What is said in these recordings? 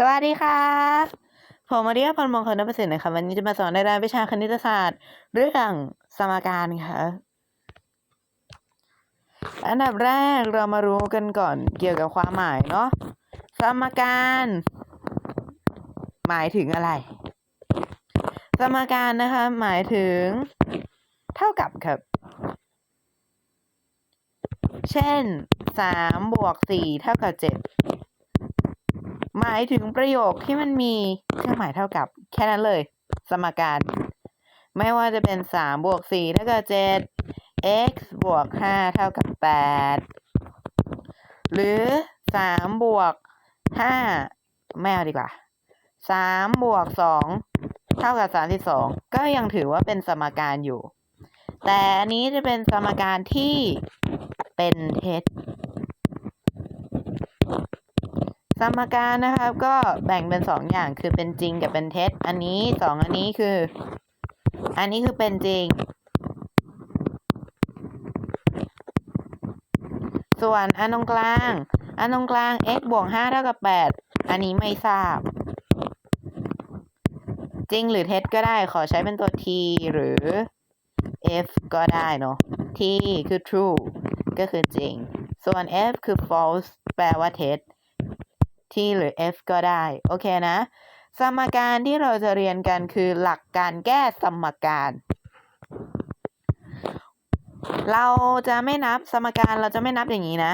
สวัสดีค่ะผมมารียกพรมงคลนประสิทธิ์นะคะวันนี้จะมาสอนในรายวิชาคณิตศาสตร์ เรื่องสมการค่ะ อันดับแรกเรามารู้กันก่อนเกี่ยวกับความหมายเนาะสมการ หมายถึงอะไร สมการนะคะ หมายถึง เท่ากับครับ เช่นสามบวกสี่เท่ากับเจ็ด หมายถึงประโยคที่มันมีเครื่องหมายเท่ากับแค่นั้นเลย สมการ ไม่ว่าจะเป็นสามบวกสี่เท่ากับเจ็ด x บวกห้าเท่ากับแปดหรือสามบวกห้าไม่เอาดีกว่าสามบวกสองเท่ากับสามสิบสองก็ยังถือว่าเป็นสมการอยู่ แต่อันนี้จะเป็นสมการที่เป็นเท็จ สมการนะครับ ก็แบ่งเป็นสองอย่างคือเป็นจริงกับเป็นเท็จ อันนี้สองอันนี้คือ อันนี้คือเป็นจริง ส่วนอันตรงกลาง อันตรงกลาง x บวกห้าเท่ากับแปดอันนี้ไม่ทราบ จริงหรือเท็จก็ได้ขอใช้เป็นตัว t หรือ f ก็ได้เนาะ t คือ true ก็คือจริง ส่วน f คือ false แปลว่าเท็จ t หรือ f ก็ได้ โอเคนะ สมการที่เราจะเรียนกันคือหลักการแก้สมการ เราจะไม่นับสมการเราจะไม่นับอย่างนี้นะ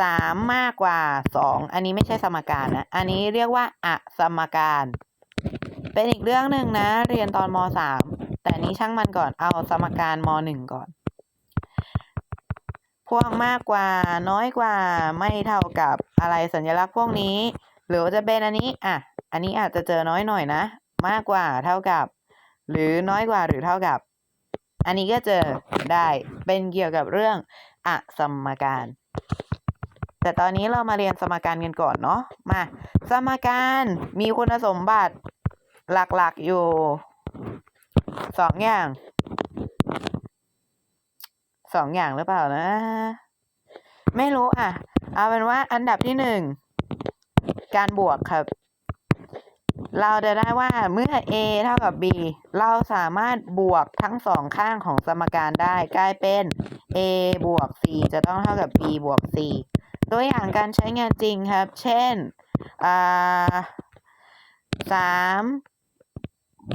สามมากกว่าสองอันนี้ไม่ใช่สมการนะ อันนี้เรียกว่าอะสมการ เป็นอีกเรื่องหนึ่งนะ เรียนตอนมสามแต่นี้ช่างมันก่อนเอาสมการมหนึ่งก่อน วกมากกว่าน้อยกว่าไม่เท่ากับอะไรสัญลักษณ์พวกนี้ หรือจะเป็นอันนี้อะอันนี้อาจจะเจอน้อยหน่อยนะ มากกว่าเท่ากับ หรือน้อยกว่าหรือเท่ากับ อันนี้ก็เจอได้เป็นเกี่ยวกับเรื่องอะสมการ แต่ตอนนี้เรามาเรียนสมการกันก่อนเนาะมาสมการมีคุณสมบัติหลักๆอยู่สองอย่าง สองอย่างหรือเปล่านะ ไม่รู้อะ เอาเป็นว่าอันดับที่หนึ่งการบวกครับ เราจะได้ว่าเมื่อ a เท่ากับ b เราสามารถบวกทั้งสองข้างของสมการได้กลายเป็น a บวก c จะต้องเท่ากับ b บวก c ตัวอย่างการใช้งานจริงครับ เช่นสาม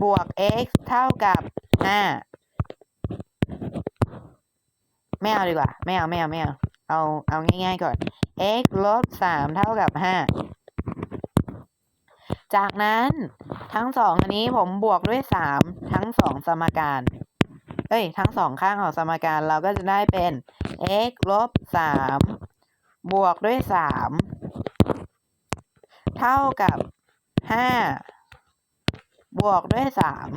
บวก x เท่ากับห้า ไม่เอาดีกว่า ไม่เอาไม่เอาไม่เอา เอาเอาง่ายๆก่อน x ลบสามเท่ากับห้าจากนั้นทั้งสองอันนี้ผมบวกด้วยสามทั้งสองสมการ เอ้ย ทั้งสองข้างของสมการเราก็จะได้เป็น x ลบสามบวกด้วยสามเท่ากับห้าบวกด้วยสาม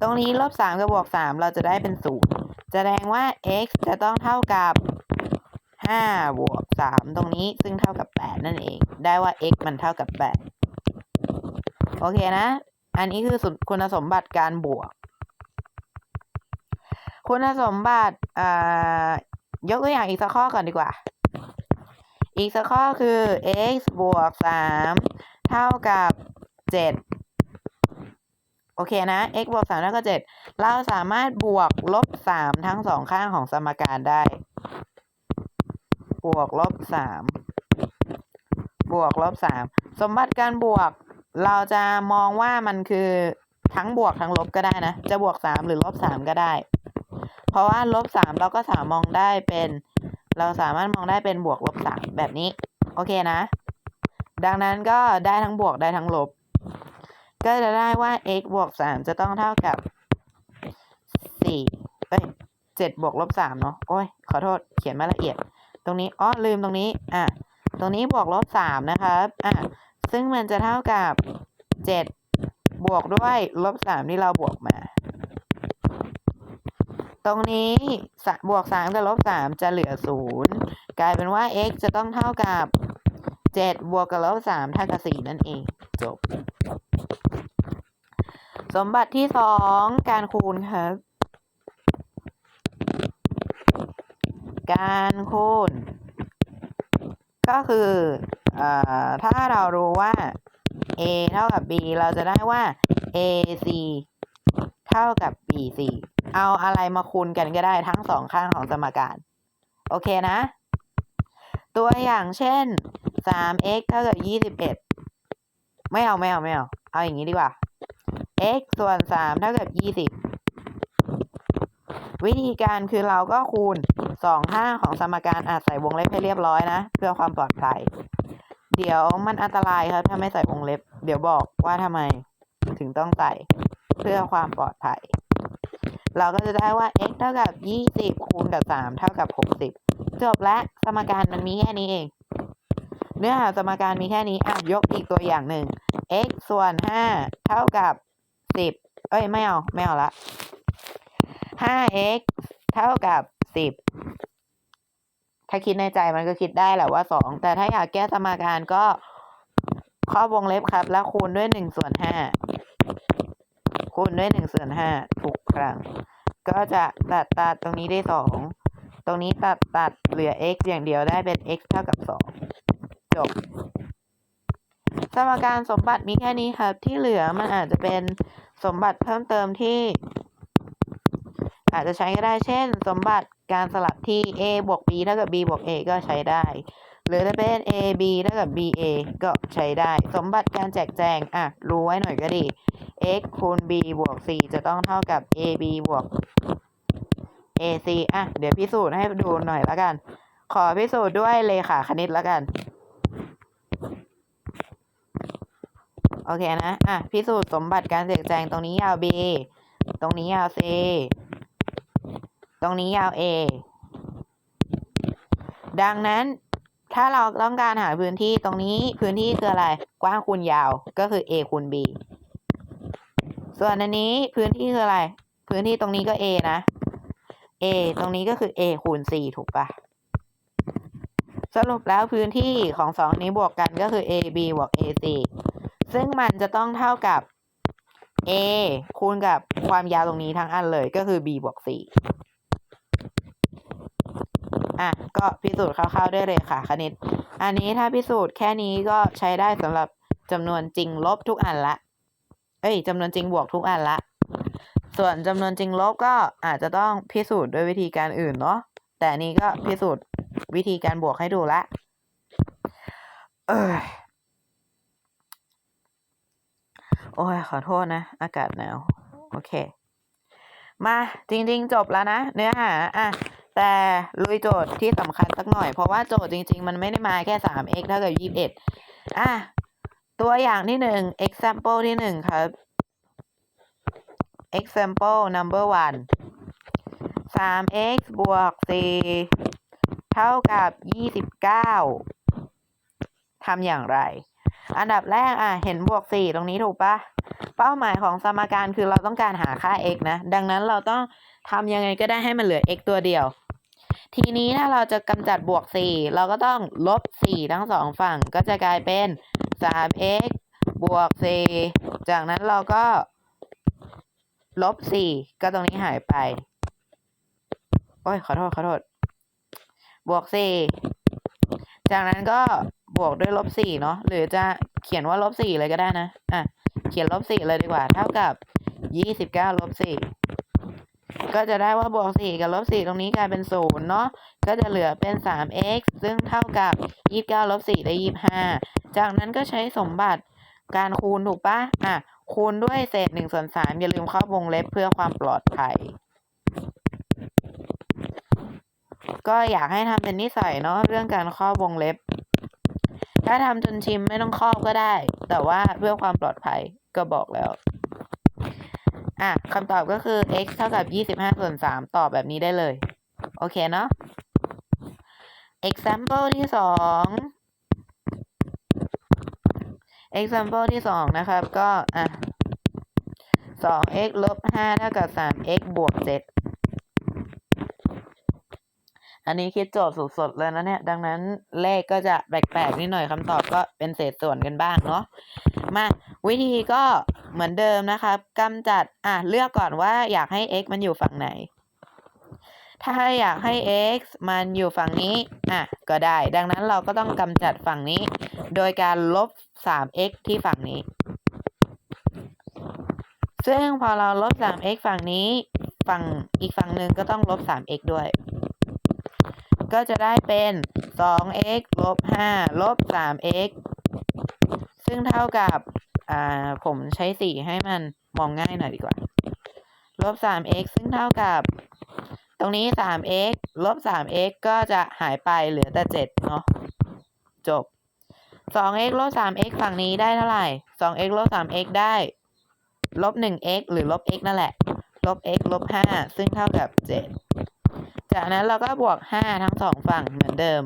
ตรงนี้ลบสามกับบวกสามเราจะได้เป็นศูนย์ แสดงว่า x จะต้องเท่ากับห้าบวกสามตรงนี้ซึ่งเท่ากับแปดนั่นเอง ได้ว่า x มันเท่ากับแปดโอเคนะ อันนี้คือคุณสมบัติการบวก คุณสมบัติยกตัวอย่างอีกสักข้อก่อนดีกว่า อีกสักข้อคือ x บวกสามเท่ากับเจ็ด อเคนะ x บวกสามเท่ากับเจ็ดเราสามารถบวกลบสามทั้งสองข้างของสมการได้ บวกลบสามบวกลบสามสมบัติการบวกเราจะมองว่ามันคือทั้งบวกทั้งลบก็ได้นะ จะบวกสามหรือลบสามก็ได้ เพราะว่าลบสามเราก็สามารถมองได้เป็น เราสามารถมองได้เป็นบวกลบสามแบบนี้ โอเคนะ ดังนั้นก็ได้ทั้งบวกได้ทั้งลบ ก็จะได้ว่า x บวกสามจะต้องเท่ากับสี่เอ้ยเจ็ดบวกลบสามเนาะโอ้ยขอโทษเขียนมาละเอียด ตรงนี้อ๋อลืมตรงนี้อะตรงนี้บวกลบสามนะครับอะซึ่งมันจะเท่ากับเจ็ดบวกด้วยลบสามที่เราบวกมา ตรงนี้บวกสามกับลบสามจะเหลือศูนย์กลายเป็นว่า x จะต้องเท่ากับเจ็ดบวกกับลบสามเท่ากับสี่นั่นเองจบ สมบัติที่สองการคูณครับ การคูณ ก็คืออถ้าเรารู้ว่า a เท่ากับ b เราจะได้ว่า ac เท่ากับ bc เอาอะไรมาคูณกันก็ได้ทั้งสองข้างของสมการ โอเคนะ ตัวอย่างเช่น 3x เท่ากับ 21 ไม่เอาไม่เอาไม่เอา เอาอย่างนี้ดีกว่า x ส่วน3เท่ากับ20วิธีการคือเราก็คูณสองข้าของสมการอาจใส่วงเล็บให้เรียบร้อยนะ เพื่อความปลอดภัย เดี๋ยวมันอันตรายครับ ถ้าไม่ใส่วงเล็บ เดี๋ยวบอกว่าทำไมถึงต้องใส่เพื่อความปลอดภัย เราก็จะได้ว่า x เท่ากับ 20 คูณกับ 3 เท่ากับ 60 จบและสมการมันมีแค่นี้เอง เนื้อหาสมการมีแค่นี้อะยกอีกตัวอย่างหนึ่ง x ส่วน 5 เท่ากับ 10 เอ้ย ไม่เอา ไม่เอาละ 5x เท่ากับ 10 ถ้าคิดในใจมันก็คิดได้แหละว่า 2 แต่ถ้าอยากแก้สมการก็ครอบวงเล็บครับ แล้วคูณด้วย1ส่วน5คูณด้วย1ส่วน5ทุกครั้ง ก็จะตัดตัดตรงนี้ได้ 2 ตรงนี้ตัดตัดเหลือ x อย่างเดียวได้เป็น x เท่ากับ 2 จบ สมการสมบัติมีแค่นี้ครับ ที่เหลือมันอาจจะเป็นสมบัติเพิ่มเติมที่ อาจจะใช้ก็ได้ เช่น สมบัติการสลับที่ a บวก b เท่ากับ b บวก a ก็ใช้ได้ หรือจะเป็น a b เท่ากับ b a ก็ใช้ได้ สมบัติการแจกแจง อะ รู้ไว้หน่อยก็ดี x คูณ b บวก c จะต้องเท่ากับ a b บวก a c อะ เดี๋ยวพิสูจน์ให้ดูหน่อยละกัน ขอพิสูจน์ด้วยเลขาคณิตละกัน โอเคนะ อะ พิสูจน์สมบัติการแจกแจงตรงนี้ยาว b ตรงนี้ยาว c ตรงนี้ยาว a ดังนั้นถ้าเราต้องการหาพื้นที่ตรงนี้พื้นที่คืออะไร กว้างคูณยาวก็คือ a คูณ b ส่วนอันนี้พื้นที่คืออะไร พื้นที่ตรงนี้ก็ a นะ a ตรงนี้ก็คือ a คูณ c ถูกปะสรุปแล้วพื้นที่ของสองนี้บวกกันก็คือ a b บวก a c ซึ่งมันจะต้องเท่ากับ a คูณกับความยาวตรงนี้ทั้งอันเลยก็คือ b บวก c อะ ก็พิสูจน์คร่าวๆได้เลยค่ะคณิต อันนี้ถ้าพิสูจน์แค่นี้ก็ใช้ได้สำหรับจำนวนจริงลบทุกอันละ เอ้ยจำนวนจริงบวกทุกอันละ ส่วนจำนวนจริงลบก็อาจจะต้องพิสูจน์ด้วยวิธีการอื่นเนาะ แต่นนี้ก็พิสูจน์วิธีการบวกให้ดูละ เออโอ้ยขอโทษนะ อากาศหนาว โอเค มาจริง ๆ จบแล้วนะ เนื้อหาอะแต่ลุยโจทย์ที่สำคัญสักหน่อย เพราะว่าโจทย์จริง ๆ มันไม่ได้มาแค่ 3x เท่ากับ 21 อะ ตัวอย่างที่หนึ่ง example ที่หนึ่งครับ example number one 3x บวก 4 เท่ากับ 29 ทำอย่างไร อันดับแรกอะเห็นบวก4ตรงนี้ถูกปะเป้าหมายของสมการคือเราต้องการหาค่า x นะ ดังนั้นเราต้องทำยังไงก็ได้ให้มันเหลือ x ตัวเดียว ทีนี้ถ้าเราจะกำจัดบวก4เราก็ต้องลบ4ทั้งสองฝั่งก็จะกลายเป็น 3x บวก4จากนั้นเราก็ลบ4ก็ตรงนี้หายไป โอ้ยขอโทษขอโทษ บวก4จากนั้นก็ วกด้วยลบ4เนาะหรือจะเขียนว่าลบ4เลยก็ได้นะอะเขียนลบ4เลยดีกว่า เท่ากับ29ลบ4ก็จะได้ว่าบวก4กับลบ4ตรงนี้กลายเป็น0เนาะก็จะเหลือเป็น 3x ซึ่งเท่ากับ29ลบ4ได้25จากนั้นก็ใช้สมบัติการคูณถูกปะอะคูณด้วยเศษ1ส่วน3อย่าลืมเข้าวงเล็บเพื่อความปลอดภัย ก็อยากให้ทำเป็นนิสัยเนาะเรื่องการครอวงเล็บ ถ้าทำจนชิมไม่ต้องครอบก็ได้ แต่ว่าเพื่อความปลอดภัยก็บอกแล้ว อะคำตอบก็คือ x เท่ากับ25ส่วน3ตอบแบบนี้ได้เลย โอเคเนาะ example ที่สอง example ที่สองนะครับ ก็อะ 2x ลบ5เท่ากับ 3x บวก7 อันนี้คิดโจทย์สดๆเลยนะเนี่ย ดังนั้นเลขก็จะแปลกๆนิดหน่อยคำตอบก็เป็นเศษส่วนกันบ้างเนาะ มาวิธีก็เหมือนเดิมนะครับกำจัด อะ เลือกก่อนว่าอยากให้ x มันอยู่ฝั่งไหน ถ้าอยากให้ x มันอยู่ฝั่งนี้ อะ ก็ได้ ดังนั้นเราก็ต้องกำจัดฝั่งนี้ โดยการลบ 3x ที่ฝั่งนี้ ซึ่งพอเราลบ 3x ฝั่งนี้ ฝั่งอีกฝั่งหนึ่งก็ต้องลบ 3x ด้วย ก็จะได้เป็น 2x ลบ 5 ลบ 3x ซึ่งเท่ากับ อ่า ผมใช้สีให้มันมองง่ายหน่อยดีกว่า ลบ 3x ซึ่งเท่ากับ ตรงนี้ 3x ลบ 3x ก็จะหายไปเหลือแต่ 7 เนาะ จบ 2x ลบ 3x ฝั่งนี้ได้เท่าไหร่ 2x ลบ 3x ได้ ลบ 1x หรือลบ x นั่นแหละ ลบ x ลบ 5 ซึ่งเท่ากับ 7 จากนั้นเราก็บวก 5 ทั้งสองฝั่งเหมือนเดิม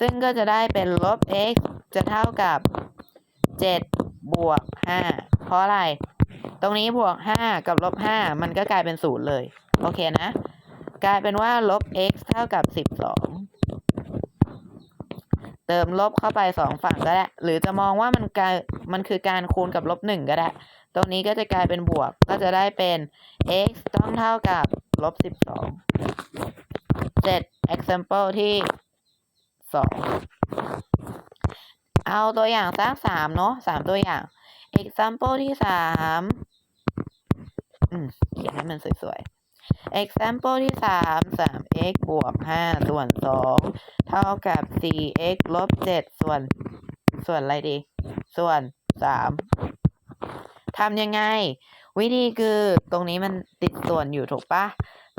ซึ่งก็จะได้เป็นลบ x จะเท่ากับ 7 บวก 5 เพราะอะไร ตรงนี้บวก 5 กับลบ 5 มันก็กลายเป็น 0 เลย โอเคนะ กลายเป็นว่าลบ x เท่ากับ 12 เติมลบเข้าไป 2 ฝั่งก็ได้ หรือจะมองว่ามันกลายมันคือการคูณกับลบ 1 ก็ได้ ตรงนี้ก็จะกลายเป็นบวก ก็จะได้เป็น x ต้องเท่ากับลบ12 7 example ที่2เอาตัวอย่างสัก3เนาะ3ตัวอย่าง example ที่3อืมเขียนให้มันสวยๆ example ที่3 3x บวก5ส่วน2เท่ากับ 4x ลบ7ส่วน ส่วนอะไรดี ส่วน3 ทำยังไง วิธีคือตรงนี้มันติดส่วนอยู่ถูกปะ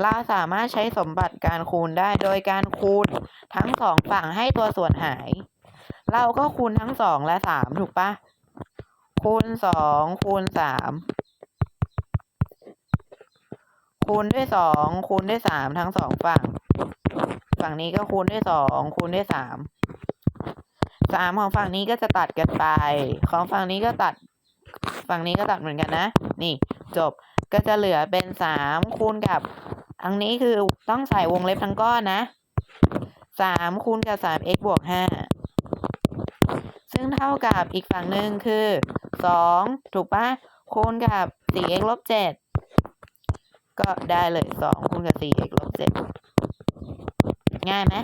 เราสามารถใช้สมบัติการคูณได้โดยการคูณทั้งสองฝั่งให้ตัวส่วนหาย เราก็คูณทั้งสองและสามถูกปะคูณสองคูณสามคูณด้วยสองคูณด้วยสามทั้งสองฝั่ง ฝั่งนี้ก็คูณด้วยสองคูณด้วยสามสามของฝั่งนี้ก็จะตัดกันไป ของฝั่งนี้ก็ตัด ฝั่งนี้ก็ตัดเหมือนกันนะ นี่จบก็จะเหลือเป็นสามคูณกับ อันนี้คือต้องใส่วงเล็บทั้งก้อนนะสามคูณกับสาม x บวกห้าซึ่งเท่ากับอีกฝั่งหนึ่งคือสองถูกปะคูณกับสี่ x ลบเจ็ดก็ได้เลยสองคูณกับสี่ x ลบเจ็ดง่ายไหม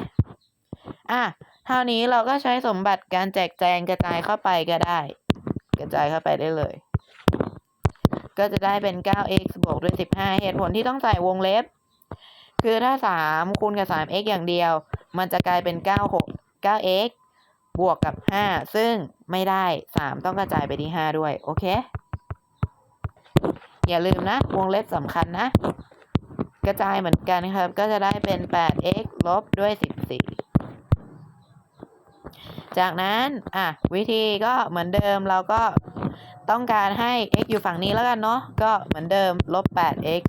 อะเท่านี้เราก็ใช้สมบัติการแจกแจงกระจายเข้าไปก็ได้ กระจายเข้าไปได้เลย ก็จะได้เป็น 9x บวกด้วย 15 เหตุผลที่ต้องใส่วงเล็บ คือถ้า 3 คูณกับ 3x อย่างเดียว มันจะกลายเป็น 96 9x บวกกับ 5 ซึ่งไม่ได้ 3 ต้องกระจายไปที่ 5 ด้วย โอเค อย่าลืมนะ วงเล็บสำคัญนะ กระจายเหมือนกันครับ ก็จะได้เป็น 8x ลบด้วย 14จากนั้น อะ วิธีก็เหมือนเดิมเราก็ ต้องการให้ x อยู่ฝั่งนี้แล้วกันเนาะก็เหมือนเดิมลบ 8x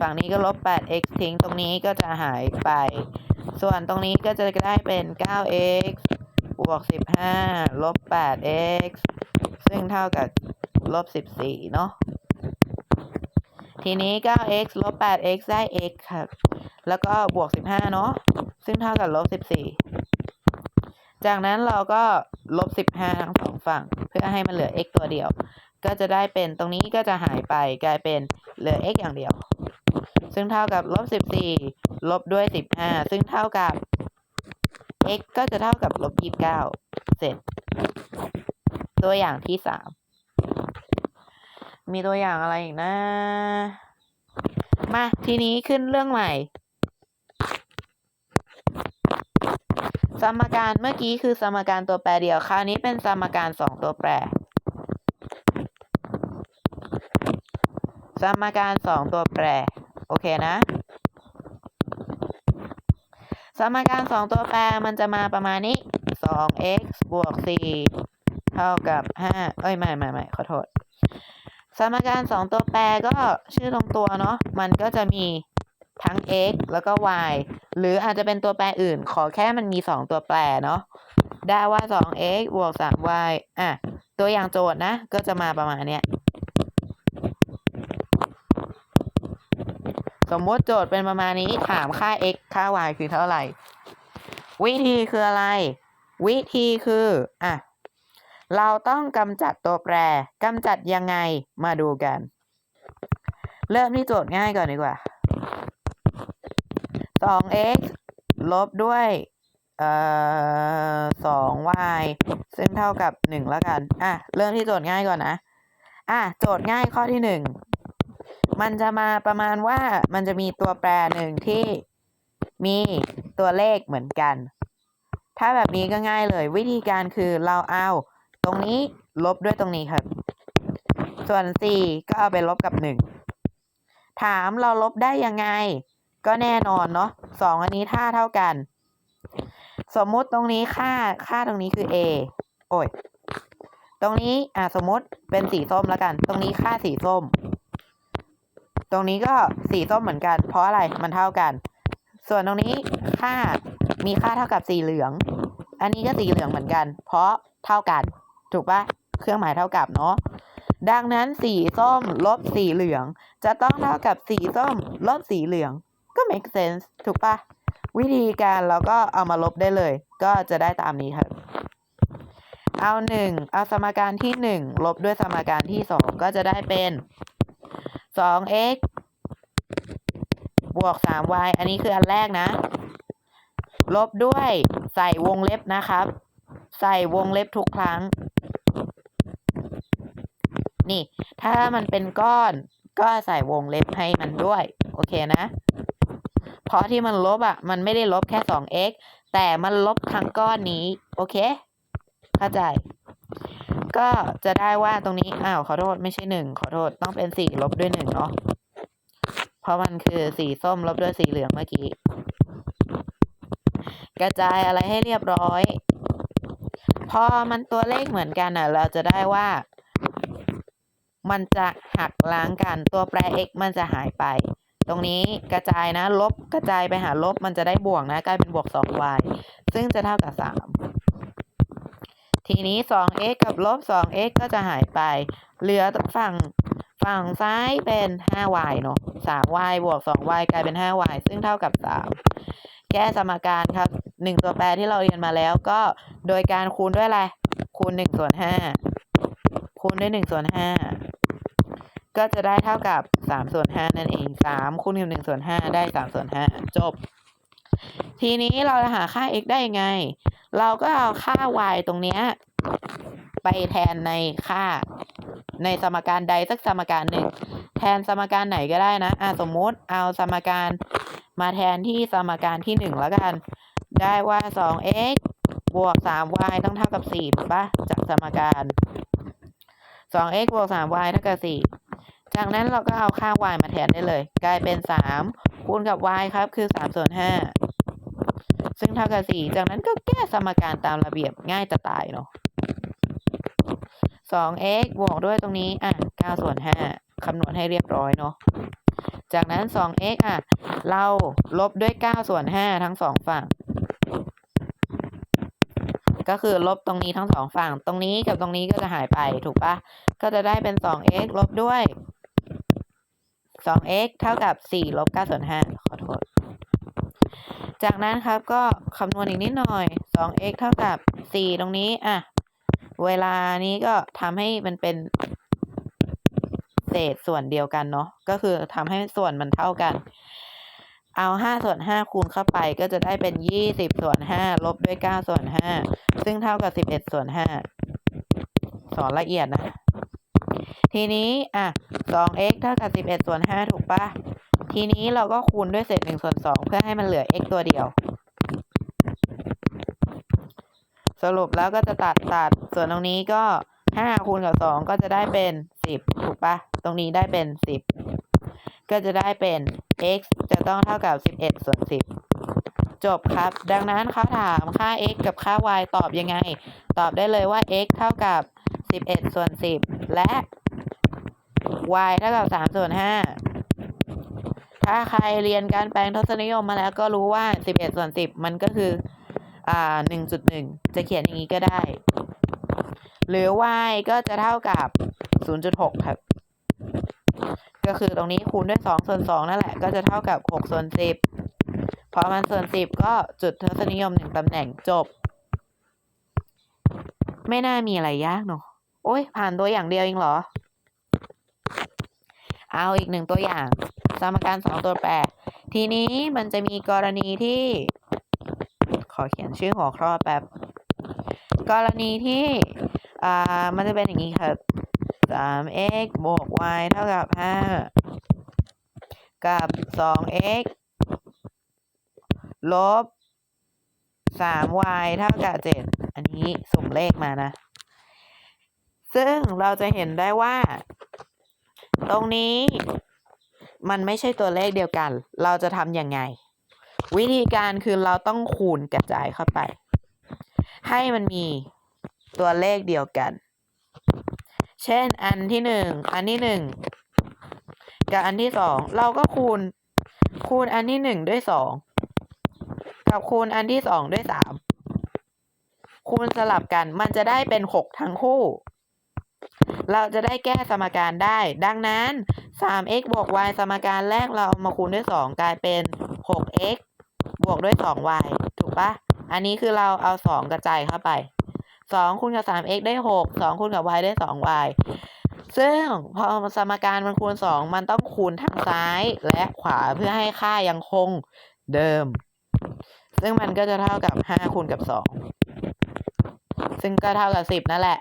ฝั่งนี้ก็ลบ 8x ทิ้งตรงนี้ก็จะหายไป ส่วนตรงนี้ก็จะได้เป็น 9x บวก 15 ลบ 8x ซึ่งเท่ากับลบ 14 เนาะ ทีนี้ 9x ลบ 8x ได้ x ครับ แล้วก็บวก 15 เนาะ ซึ่งเท่ากับลบ 14 จากนั้นเราก็ ลบ15ทั้งสองฝั่ง เพื่อให้มันเหลือ x ตัวเดียว ก็จะได้เป็นตรงนี้ก็จะหายไปกลายเป็นเหลือ x อย่างเดียว ซึ่งเท่ากับลบ14ลบด้วย15ซึ่งเท่ากับ x ก็จะเท่ากับลบ29เสร็จ ตัวอย่างที่3มีตัวอย่างอะไรอีกนะ มาทีนี้ขึ้นเรื่องใหม่ สมการเมื่อกี้คือสมการตัวแปรเดียว คราวนี้เป็นสมการสองตัวแปร สมการสองตัวแปร โอเคนะ สมการสองตัวแปรมันจะมาประมาณนี้ 2x บวก 4 เท่ากับ 5 เอ้ย ไม่ไม่ไม่ขอโทษ สมการสองตัวแปรก็ชื่อตรงตัวเนาะ มันก็จะมี ทั้ง x แล้วก็ y หรืออาจจะเป็นตัวแปรอื่น ขอแค่มันมี 2 ตัวแปรเนาะได้ว่า 2x บวก 3y อะ ตัวอย่างโจทย์นะ ก็จะมาประมาณเนี้ย สมมติโจทย์เป็นประมาณนี้ถามค่า x ค่า y คือเท่าไหร่ วิธีคืออะไร วิธีคือ อะ เราต้องกำจัดตัวแปรกำจัดยังไงมาดูกัน เริ่มที่โจทย์ง่ายก่อนดีกว่า สอง x ลบด้วยเอ่อสอง y ซึ่งเท่ากับหนึ่งแล้วกัน อะ เริ่มที่โจทย์ง่ายก่อนนะ อะ โจทย์ง่ายข้อที่หนึ่ง มันจะมาประมาณว่ามันจะมีตัวแปรหนึ่งที่มีตัวเลขเหมือนกัน ถ้าแบบนี้ก็ง่ายเลย วิธีการคือเราเอาตรงนี้ลบด้วยตรงนี้ครับ ส่วน 4 ก็เอาไปลบกับ 1 ถามเราลบได้ยังไง ก็แน่นอนเนาะสองอันนี้ท่าเท่ากัน สมมุติตรงนี้ค่าค่าตรงนี้คือ a โอ้ย ตรงนี้อะสมมติเป็นสีส้มแล้วกัน ตรงนี้ค่าสีส้ม ตรงนี้ก็สีส้มเหมือนกัน เพราะอะไรมันเท่ากัน ส่วนตรงนี้ค่ามีค่าเท่ากับสีเหลือง อันนี้ก็สีเหลืองเหมือนกัน เพราะเท่ากัน ถูกปะเครื่องหมายเท่ากับเนาะดังนั้นสีส้มลบสีเหลือง จะต้องเท่ากับสีส้มลบสีเหลือง ก็ make sense ถูกปะวิธีการเราก็เอามาลบได้เลย ก็จะได้ตามนี้ครับ เอาหนึ่งเอาสมการที่หนึ่งลบด้วยสมการที่สองก็จะได้เป็นสอง x บวกสาม y อันนี้คืออันแรกนะ ลบด้วยใส่วงเล็บนะครับ ใส่วงเล็บทุกครั้ง นี่ ถ้ามันเป็นก้อนก็ใส่วงเล็บให้มันด้วย โอเคนะ เพราะที่มันลบอะ มันไม่ได้ลบแค่ 2x แต่มันลบทั้งก้อนนี้ โอเค เข้าใจ ก็จะได้ว่าตรงนี้ อ้าว ขอโทษ ไม่ใช่หนึ่งขอโทษ ต้องเป็นสี่ลบด้วยหนึ่งเนาะ เพราะมันคือสีส้มลบด้วยสีเหลืองเมื่อกี้ กระจายอะไรให้เรียบร้อย พอมันตัวเลขเหมือนกันอะ เราจะได้ว่า มันจะหักล้างกัน ตัวแปร x มันจะหายไป ตรงนี้กระจายนะ ลบกระจายไปหาลบมันจะได้บวกนะกลายเป็นบวก 2y ซึ่งจะเท่ากับ 3 ทีนี้ 2x กับลบ 2x ก็จะหายไป เหลือฝั่งฝั่งซ้ายเป็น 5y เนอะ 3y บวก 2y กลายเป็น 5y ซึ่งเท่ากับ 3 แก้สมการครับ1ตัวแปรที่เราเรียนมาแล้วก็โดยการคูณด้วยอะไร คูณ1ส่วน5คูณด้วย1ส่วน5 ก็จะได้เท่ากับ3ส่วน5นั่นเอง3คูณกับ1ส่วน5ได้3ส่วน5จบ ทีนี้เราจะหาค่า x ได้ยังไง เราก็เอาค่า y ตรงเนี้ยไปแทนในค่าในสมการใดสักสมการหนึ่งแทนสมการไหนก็ได้นะอะสมมุติเอาสมการมาแทนที่สมการที่หนึ่งแล้วกัน ได้ว่า 2x บวก 3y ต้องเท่ากับ4ถูกปะจากสมการ 2x บวก 3y เท่ากับ4 จากนั้นเราก็เอาค่า y มาแทนได้เลย กลายเป็น 3 คูณกับ y ครับ คือ3ส่วน5ซึ่งเท่ากับ 4 จากนั้นก็แก้สมการตามระเบียบง่ายจะตายเนาะ 2x บวกด้วยตรงนี้อะ9ส่วน5คำนวณให้เรียบร้อยเนาะ จากนั้น 2x อะ เราลบด้วย 9 ส่วน 5 ทั้งสองฝั่ง ก็คือลบตรงนี้ทั้งสองฝั่ง ตรงนี้กับตรงนี้ก็จะหายไปถูกปะก็จะได้เป็น 2x ลบด้วย 2x เท่ากับ 4 ลบ9ส่วน5ขอโทษ จากนั้นครับก็คำนวณอีกนิดหน่อย 2x เท่ากับ 4 ตรงนี้ อะ เวลานี้ก็ทำให้มันเป็น เศษส่วนเดียวกันเนาะ ก็คือทำให้ส่วนมันเท่ากัน เอา 5 ส่วน 5 คูณเข้าไปก็จะได้เป็น 20 ส่วน 5 ลบด้วย 9 ส่วน 5 ซึ่งเท่ากับ 11 ส่วน 5 สอนละเอียดนะ ทีนี้อะ 2x เท่ากับ 11 ส่วน 5 ถูกปะทีนี้เราก็คูณด้วยเศษ1ส่วน 2 เพื่อให้มันเหลือ x ตัวเดียว สรุปแล้วก็จะตัดตัด ส่วนตรงนี้ก็ 5 คูณกับ 2 ก็จะได้เป็น 10 ถูกปะตรงนี้ได้เป็น 10 ก็จะได้เป็น x จะต้องเท่ากับ 11 ส่วน 10 จบครับ ดังนั้นเขาถามค่า x กับค่า y ตอบยังไง ตอบได้เลยว่า x เท่ากับ 11 ส่วน 10 และ y เท่ากับ3ส่วน5ถ้าใครเรียนการแปลงทศนิยมมาแล้วก็รู้ว่า11ส่วน10มันก็คือ อ่า1.1จะเขียนอย่างนี้ก็ได้ หรือ y ก็จะเท่ากับ0.6ครับ ก็คือตรงนี้คูณด้วย2ส่วน2นั่นแหละ ก็จะเท่ากับ6ส่วน10พอมันส่วน10ก็จุดทศนิยม1ตำแหน่งจบ ไม่น่ามีอะไรยากเนอะโอ้ยผ่านตัวอย่างเดียวเองเหรอ เอาอีกหนึ่งตัวอย่าง สมการ2ตัวแปร ทีนี้มันจะมีกรณีที่ ขอเขียนชื่อหัวข้อแป๊บ กรณีที่อ่ามันจะเป็นอย่างนี้ครับ 3x บวก y เท่ากับ 5 กับ 2x ลบ 3y เท่ากับ 7 อันนี้สุ่มเลขมานะ ซึ่งเราจะเห็นได้ว่า ตรงนี้ มันไม่ใช่ตัวเลขเดียวกัน เราจะทำยังไง วิธีการคือเราต้องคูณกระจายเข้าไป ให้มันมีตัวเลขเดียวกัน เช่นอันที่หนึ่งอันที่หนึ่งกับอันที่สองเราก็คูณ คูณอันที่หนึ่งด้วยสองกับคูณอันที่สองด้วยสามคูณสลับกันมันจะได้เป็นหกทั้งคู่ เราจะได้แก้สมการได้ ดังนั้น 3x บวก y สมการแรกเราเอามาคูณด้วย 2 กลายเป็น 6x บวกด้วย 2y ถูกปะอันนี้คือเราเอา 2 กระจายเข้าไป 2คูณกับ 3x ได้ 6 2คูณกับ y ได้ 2y ซึ่งพอสมการมันคูณ 2 มันต้องคูณทั้งซ้ายและขวาเพื่อให้ค่ายังคงเดิม ซึ่งมันก็จะเท่ากับ 5 คูณกับ 2 ซึ่งก็เท่ากับ 10 นั่นแหละ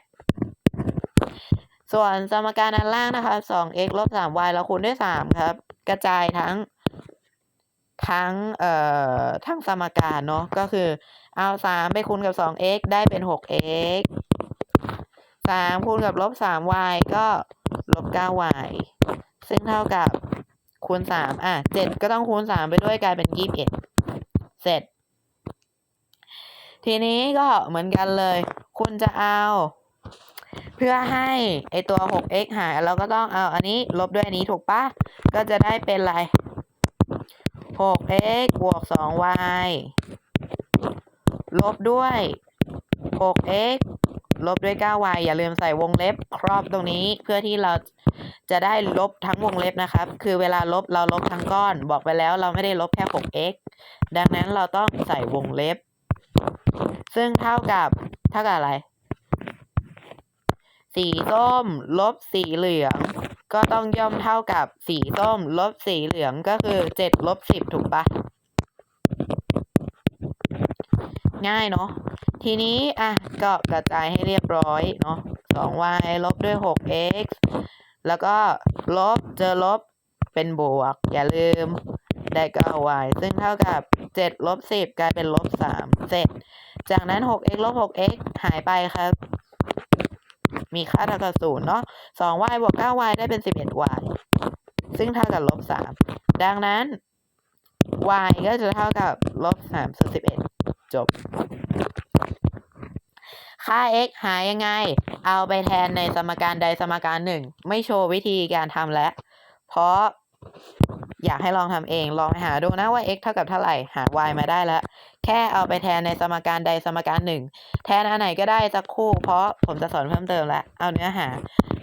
ส่วนสมการอันล่างนะคะ 2x ลบ 3y เราคูณด้วย 3 ครับ กระจายทั้ง ทั้ง เอ่อ ทั้งสมการเนาะ ก็คือ เอา 3 ไปคูณกับ 2x ได้เป็น 6x 3 คูณกับลบ 3y ก็ลบ 9y ซึ่งเท่ากับคูณ 3 อะ 7 ก็ต้องคูณ 3 ไปด้วยกลายเป็น 21 เสร็จ ทีนี้ก็เหมือนกันเลย คุณจะเอา เพื่อให้ไอตัว 6x หายเราก็ต้องเอาอันนี้ลบด้วยอันนี้ถูกปะก็จะได้เป็นอะไร 6x บวก 2y ลบด้วย 6x ลบด้วย 9y อย่าลืมใส่วงเล็บครอบตรงนี้เพื่อที่เราจะได้ลบทั้งวงเล็บนะครับ คือเวลาลบเราลบทั้งก้อน บอกไปแล้วเราไม่ได้ลบแค่ 6x ดังนั้นเราต้องใส่วงเล็บ ซึ่งเท่ากับเท่ากับอะไร สีส้มลบสีเหลือง ก็ต้องย่อมเท่ากับสีส้มลบสีเหลืองก็คือเจ็ดลบสิบถูกปะง่ายเนาะทีนี้อะก็กระจายให้เรียบร้อยเนาะสอง y ลบด้วยหก x แล้วก็ลบเจอลบเป็นบวก อย่าลืมได้เก้า y ซึ่งเท่ากับเจ็ดลบสิบกลายเป็นลบสามเสร็จ จากนั้น 6x ลบ 6x หายไปครับ มีค่าเท่ากับศูนย์เนาะ 2y บวก 9y ได้เป็นสิบเอ็ด y ซึ่งเท่ากับลบ3ดังนั้น y ก็จะเท่ากับลบ3ส่วน11จบ ค่า x หายังไง เอาไปแทนในสมการใดสมการหนึ่ง ไม่โชว์วิธีการทำแล้ว เพราะ อยากให้ลองทำเอง ลองไปหาดูนะว่า x เท่ากับเท่าไหร่ หา y มาได้แล้ว แค่เอาไปแทนในสมการใดสมการหนึ่ง แทนอันไหนก็ได้สักคู่ เพราะผมจะสอนเพิ่มเติมแล้ว เอาเนื้อหา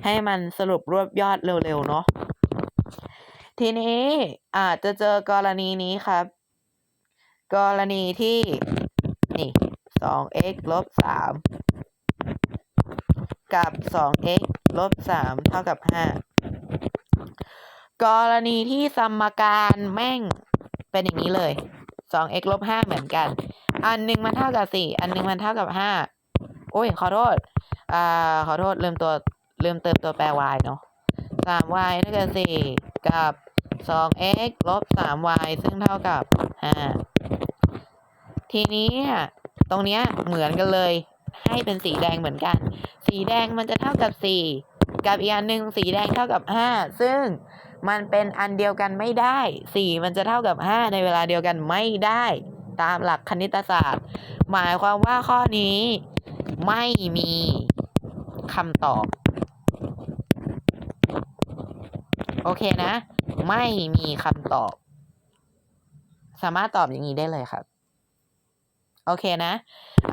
ให้มันสรุปรวบยอดเร็วๆเนาะ ทีนี้อาจจะเจอกรณีนี้ครับ กรณีที่นี่ 2x ลบ 3 กับ 2x ลบ 3 เท่ากับ 5 กรณีที่สมการแม่งเป็นอย่างนี้เลย 2x ลบ5เหมือนกัน อันหนึงมันเท่ากับ 4 อันหนึงมันเท่ากับ 5 โอ้ย ขอโทษ อ่า ขอโทษลืมตัวลืมเติมตัวแปร y เนาะ 3y เท่ากับ 4 กับ 2x ลบ 3y ซึ่งเท่ากับ 5 ทีนี้ตรงเนี้ยเหมือนกันเลย ให้เป็นสีแดงเหมือนกัน สีแดงมันจะเท่ากับ 4 กับอีกอันหนึ่งสีแดงเท่ากับ 5 ซึ่งมันเป็นอันเดียวกันไม่ได้ 4 มันจะเท่ากับ 5 ในเวลาเดียวกันไม่ได้ ตามหลักคณิตศาสตร์ หมายความว่าข้อนี้ไม่มีคำตอบ โอเคนะ ไม่มีคำตอบ สามารถตอบอย่างนี้ได้เลยครับ โอเคนะ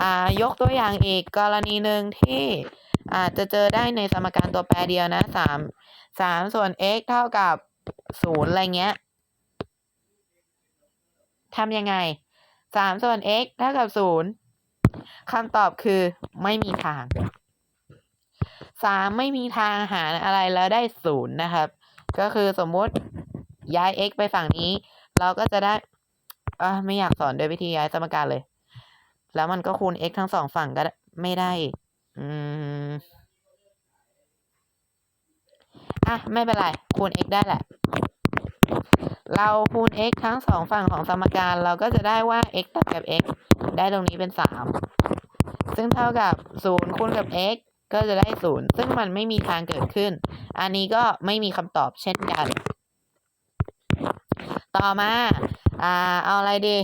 อ่ายกตัวอย่างอีกกรณีหนึ่งที่ อาจจะเจอได้ในสมการตัวแปรเดียวนะสามสามส่วน x เท่ากับศูนย์อะไรเงี้ยทำยังไงสามส่วน x เท่ากับศูนย์คำตอบคือไม่มีทางสามไม่มีทางหารอะไรแล้วได้ศูนย์นะครับ ก็คือสมมติย้าย x ไปฝั่งนี้ เราก็จะได้อ่าไม่อยากสอนโดยวิธีย้ายสมการเลย แล้วมันก็คูณ x ทั้งสองฝั่งก็ได้ไม่ได้อีก อืม อะ ไม่เป็นไร คูณ x ได้แหละ เราคูณ x ทั้งสองฝั่งของสมการ เราก็จะได้ว่า x ตัดกับ x ได้ตรงนี้เป็นสามซึ่งเท่ากับศูนย์คูณกับ x ก็จะได้ศูนย์ซึ่งมันไม่มีทางเกิดขึ้น อันนี้ก็ไม่มีคำตอบเช่นกัน ต่อมา อ่า เอาอะไรดี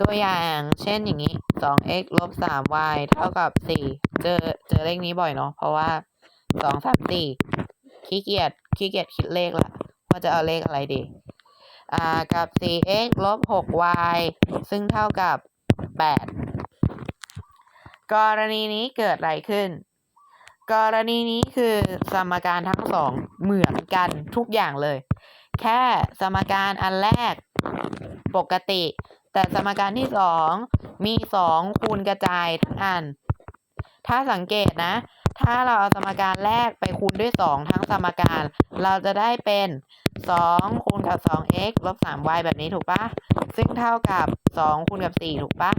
ตัวอย่างเช่นอย่างนี้ 2x ลบ 3y เท่ากับ 4 เจอเจอเลขนี้บ่อยเนาะ เพราะว่า 2 3 4 ขี้เกียจ ขี้เกียจคิดเลขละ ว่าจะเอาเลขอะไรดี อ่า กับ 4x ลบ 6y ซึ่งเท่ากับ 8 กรณีนี้เกิดอะไรขึ้น กรณีนี้คือสมการทั้งสองเหมือนกันทุกอย่างเลย แค่สมการอันแรกปกติ แต่สมการที่สองมีสองคูณกระจายทั้งอัน ถ้าสังเกตนะ ถ้าเราเอาสมการแรกไปคูณด้วยสองทั้งสมการ เราจะได้เป็นสองคูณกับ 2x ลบ 3y แบบนี้ถูกปะซึ่งเท่ากับ2คูณกับ4ถูกปะ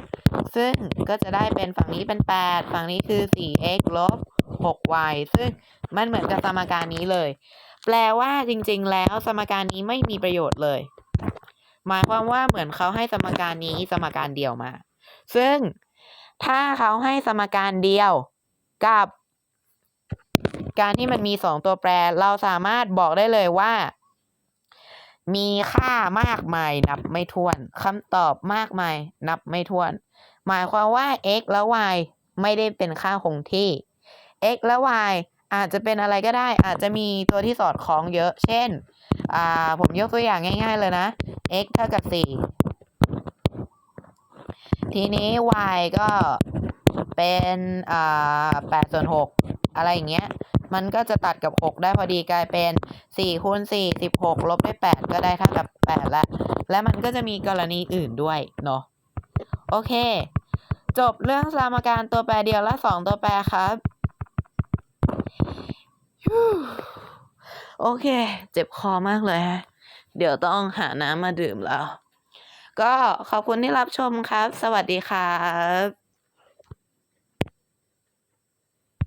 ซึ่งก็จะได้เป็นฝั่งนี้เป็น8ฝั่งนี้คือ 4x ลบ 6y ซึ่งมันเหมือนกับสมการนี้เลย แปลว่าจริง ๆ แล้วสมการนี้ไม่มีประโยชน์เลย หมายความว่าเหมือนเขาให้สมการนี้สมการเดียวมา ซึ่งถ้าเขาให้สมการเดียวกับ การที่มันมีสองตัวแปร เราสามารถบอกได้เลยว่า มีค่ามากมายนับไม่ถ้วนคำตอบมากมายนับไม่ถ้วน หมายความว่า x และ y ไม่ได้เป็นค่าคงที่ x และ y อาจจะเป็นอะไรก็ได้ อาจจะมีตัวที่สอดคล้องเยอะ เช่น อ่าผมยกตัวอย่างง่าย ๆ เลยนะ x เท่ากับ 4 ทีนี้ y ก็เป็นอ่า8ส่วน6อะไรอย่างเงี้ย มันก็จะตัดกับ 6 ได้พอดีกลายเป็น4คูณ4 16 ลบด้วย 8 ก็ได้เท่ากับ 8 แล้ว และมันก็จะมีกรณีอื่นด้วยเนาะโอเค จบเรื่องสมการตัวแปรเดียวและ 2 ตัวแปรครับ โอเค เจ็บคอมากเลยฮะ เดี๋ยวต้องหาน้ำมาดื่มแล้ว ก็ขอบคุณที่รับชมครับ สวัสดีครับ